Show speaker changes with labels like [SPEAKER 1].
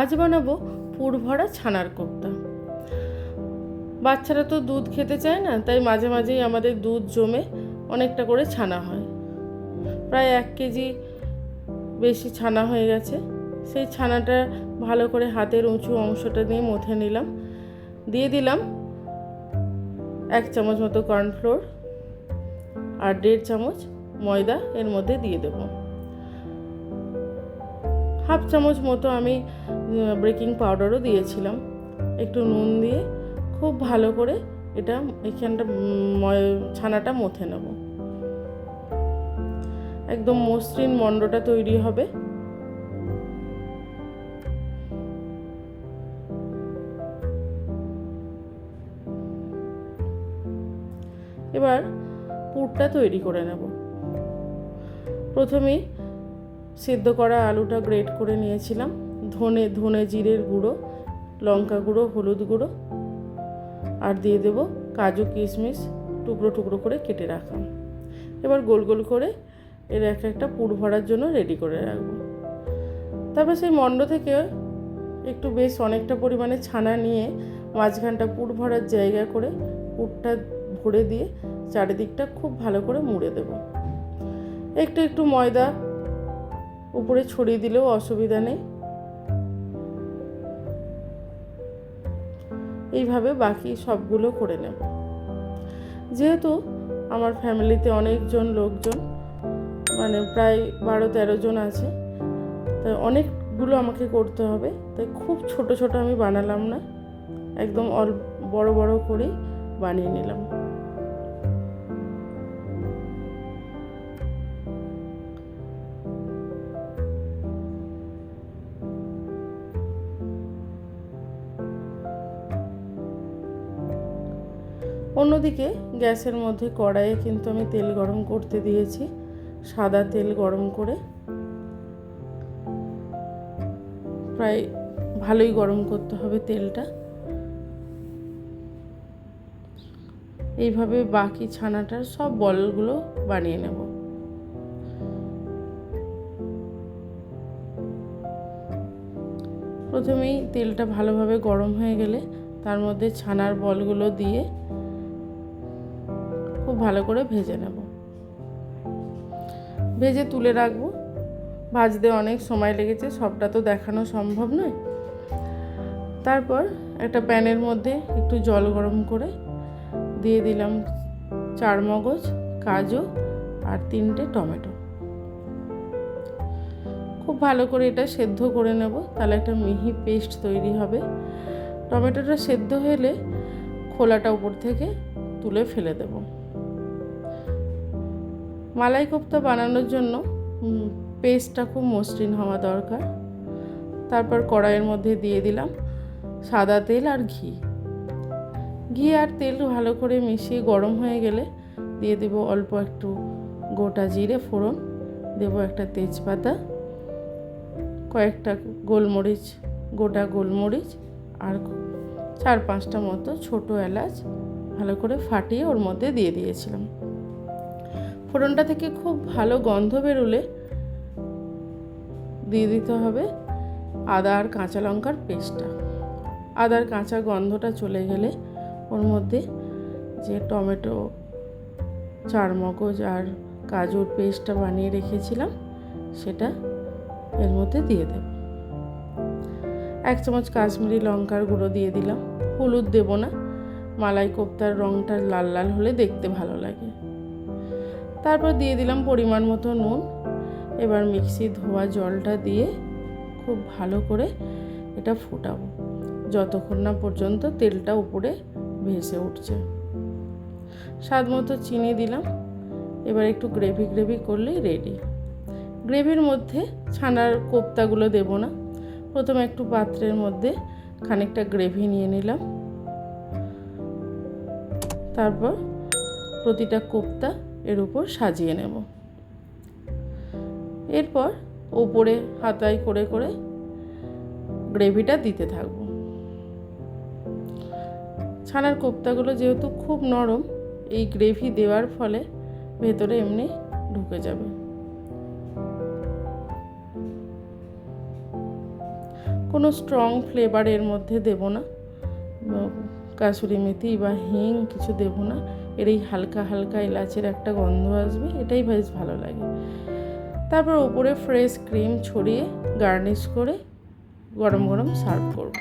[SPEAKER 1] আজ বানাবো পুর ভরা ছানার কোপ্তা। বাচ্চারা তো দুধ খেতে চায় না, তাই মাঝে মাঝেই আমাদের দুধ জমে অনেকটা করে ছানা হয়। প্রায় এক কেজি বেশি ছানা হয়ে গেছে। সেই ছানাটা ভালো করে হাতের উঁচু অংশটা দিয়ে মথে নিলাম। দিয়ে দিলাম এক চামচ মতো কর্নফ্লোর আর দেড় চামচ ময়দা এর মধ্যে দিয়ে দেবো। হাফ চামচ মতো আমি বেকিং পাউডারও দিয়েছিলাম। একটু নুন দিয়ে খুব ভালো করে এটা এখানটা ছানাটা মথে নেব। একদম মসৃণ মণ্ডটা তৈরি হবে। এবার পুরটা তৈরি করে নেব। প্রথমেই সেদ্ধ করা আলুটা গ্রেট করে নিয়েছিলাম। ধনে ধনে জিরের গুঁড়ো, লঙ্কা গুঁড়ো, হলুদ গুঁড়ো। আর দিয়ে দেব কাজু কিশমিশ টুকরো টুকরো করে কেটে রাখা। এবার গোল গোল করে এর এক একটা পুর ভরার জন্য রেডি করে রাখব। তারপর সেই মণ্ড থেকে একটু বেশ অনেকটা পরিমাণে ছানা নিয়ে মাঝখানটা পুর ভরার জায়গা করে পুরটা ভরে দিয়ে চারিদিকটা খুব ভালো করে মুড়ে দেব। একটু একটু ময়দা উপরে ছড়িয়ে দিলেও অসুবিধা নেই। এইভাবে বাকি সবগুলো করে নেব। যেহেতু আমার ফ্যামিলিতে অনেকজন লোকজন মানে প্রায় বারো তেরো জন আছে, তাই অনেকগুলো আমাকে করতে হবে। তাই খুব ছোট ছোট আমি বানালাম না, একদম অল বড় বড় করেই বানিয়ে নিলাম। অন্যদিকে গ্যাসের মধ্যে কড়াইয়ে কিন্তু আমি তেল গরম করতে দিয়েছি, সাদা তেল গরম করে। প্রায় ভালোই গরম করতে হবে তেলটা। এইভাবে বাকি ছানাটার সব বলগুলো বানিয়ে নেব। প্রথমেই তেলটা ভালোভাবে গরম হয়ে গেলে তার মধ্যে ছানার বলগুলো দিয়ে ভালো করে ভেজে নেব। ভেজে তুলে রাখব। ভাজতে অনেক সময় লেগেছে, সবটা তো দেখানো সম্ভব নয়। তারপর একটা প্যানের মধ্যে একটু জল গরম করে দিয়ে দিলাম চার মগজ, কাজু আর তিনটে টমেটো। খুব ভালো করে এটা সেদ্ধ করে নেব, তাহলে একটা মিহি পেস্ট তৈরি হবে। টমেটোটা সেদ্ধ হলে খোলাটা উপর থেকে তুলে ফেলে দেব। মালাই কোপ্তা বানানোর জন্য পেস্টটা খুব মসৃণ হওয়া দরকার। তারপর কড়াইয়ের মধ্যে দিয়ে দিলাম সাদা তেল আর ঘি। ঘি আর তেল ভালো করে মিশিয়ে গরম হয়ে গেলে দিয়ে দেব অল্প একটু গোটা জিরে ফোড়ন, দেব একটা তেজপাতা, কয়েকটা গোলমরিচ, গোটা গোলমরিচ আর চার পাঁচটা মতো ছোটো এলাচ ভালো করে ফাটিয়ে ওর মধ্যে দিয়ে দিয়েছিলাম। ফোড়নটা থেকে খুব ভালো গন্ধ বেরোলে দিয়ে দিতে হবে আদা আর কাঁচা লঙ্কার পেস্টটা। আদার কাঁচা গন্ধটা চলে গেলে ওর মধ্যে যে টমেটো, চারমগজ আর কাজুর পেস্টটা বানিয়ে রেখেছিলাম, সেটা এর মধ্যে দিয়ে দেব। এক চামচ কাশ্মীরি লঙ্কার গুঁড়ো দিয়ে দিলাম। হলুদ দেব না, মালাই কোপ্তার রঙটা লাল লাল হলে দেখতে ভালো লাগে। তারপর দিয়ে দিলাম পরিমাণ মতো নুন। এবার মিক্সি ধোয়া জলটা দিয়ে খুব ভালো করে এটা ফোটাবো। যতক্ষণ না পর্যন্ত তেলটা উপরে ভেসে উঠছে। স্বাদ মতো চিনি দিলাম। এবার একটু গ্রেভি গ্রেভি করলেই রেডি। গ্রেভির মধ্যে ছানার কোপ্তাগুলো দেব না। প্রথমে একটু পাত্রের মধ্যে খানিকটা গ্রেভি নিয়ে নিলাম। তারপর প্রতিটা কোপ্তা এর উপর সাজিয়ে নেব। এরপর ওপরে হাতায় করে করে গ্রেভিটা দিতে থাকব। ছানার কোপ্তাগুলো যেহেতু খুব নরম, এই গ্রেভি দেওয়ার ফলে ভেতরে এমনি ঢুকে যাবে। কোনো স্ট্রং ফ্লেভার এর মধ্যে দেব না। কাসুরি মেথি বা হিং কিছু দেব না। এর এই হালকা হালকা এলাচের একটা গন্ধ আসবে, এটাই বেশ ভালো লাগে। তারপর ওপরে ফ্রেশ ক্রিম ছড়িয়ে গার্নিশ করে গরম গরম সার্ভ করব।